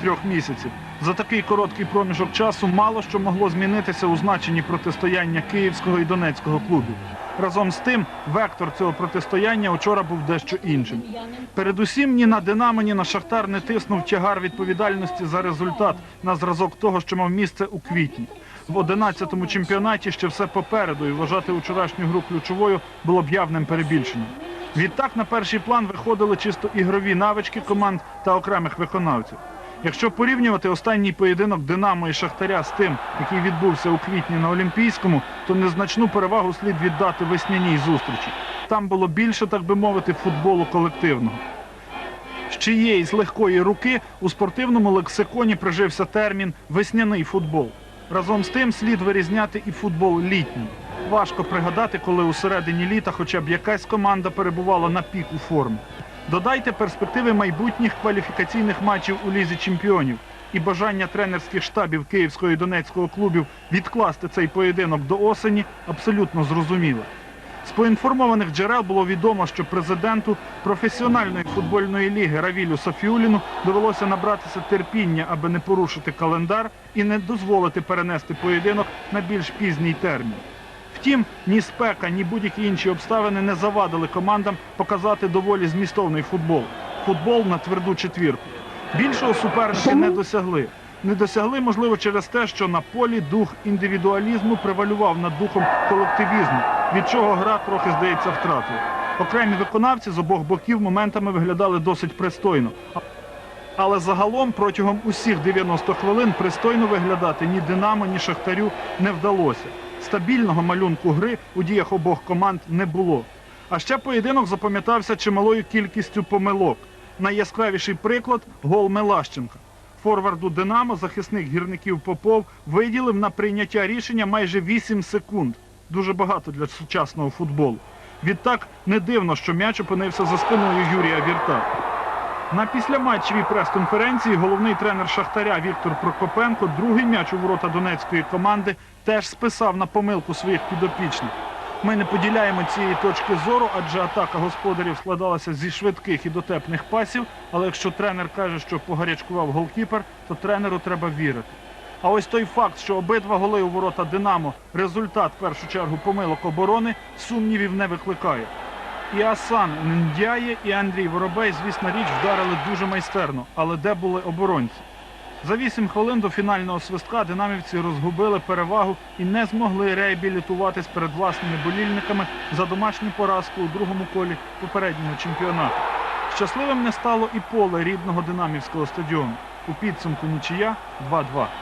трьох місяців. За такий короткий проміжок часу мало що могло змінитися у значенні протистояння київського і донецького клубів. Разом з тим, вектор цього протистояння вчора був дещо іншим. Передусім, ні на Динамо, ні на Шахтар не тиснув тягар відповідальності за результат на зразок того, що мав місце у квітні. В 11-му чемпіонаті ще все попереду, і вважати вчорашню гру ключовою було б явним перебільшенням. Відтак на перший план виходили чисто ігрові навички команд та окремих виконавців. Якщо порівнювати останній поєдинок Динамо і Шахтаря з тим, який відбувся у квітні на Олімпійському, то незначну перевагу слід віддати весняній зустрічі. Там було більше, так би мовити, футболу колективного. З чиєїсь легкої руки у спортивному лексиконі прижився термін весняний футбол. Разом з тим слід вирізняти і футбол літній. Важко пригадати, коли у середині літа хоча б якась команда перебувала на піку форми. Додайте перспективи майбутніх кваліфікаційних матчів у лізі чемпіонів і бажання тренерських штабів Київського і Донецького клубів відкласти цей поєдинок до осені абсолютно зрозуміле. З поінформованих джерел було відомо, що президенту професіональної футбольної ліги Равілю Сафіуліну довелося набратися терпіння, аби не порушити календар і не дозволити перенести поєдинок на більш пізній термін. Втім, ні спека, ні будь-які інші обставини не завадили командам показати доволі змістовний футбол. Футбол на тверду четвірку. Більшого суперники не досягли. Не досягли, можливо, через те, що на полі дух індивідуалізму превалював над духом колективізму, від чого гра трохи, здається, втратила. Окремі виконавці з обох боків моментами виглядали досить пристойно. Але загалом протягом усіх 90 хвилин пристойно виглядати ні Динамо, ні Шахтарю не вдалося. Стабільного малюнку гри у діях обох команд не було. А ще поєдинок запам'ятався чималою кількістю помилок. Найяскравіший приклад гол Мелащенка. Форварду Динамо захисник гірників Попов виділив на прийняття рішення майже 8 секунд. Дуже багато для сучасного футболу. Відтак не дивно, що м'яч опинився за спиною Юрія Вірта. На післяматчевій прес-конференції головний тренер Шахтаря Віктор Прокопенко другий м'яч у ворота донецької команди теж списав на помилку своїх підопічних. Ми не поділяємо цієї точки зору, адже атака господарів складалася зі швидких і дотепних пасів. Але якщо тренер каже, що погарячкував голкіпер, то тренеру треба вірити. А ось той факт, що обидва голи у ворота Динамо результат в першу чергу помилок оборони, сумнівів не викликає. І Асан Ндяє, і Андрій Воробей, звісно, річ вдарили дуже майстерно. Але де були оборонці? За 8 хвилин до фінального свистка динамівці розгубили перевагу і не змогли реабілітуватись перед власними болільниками за домашню поразку у другому колі попереднього чемпіонату. Щасливим не стало і поле рідного динамівського стадіону. У підсумку нічия 2-2.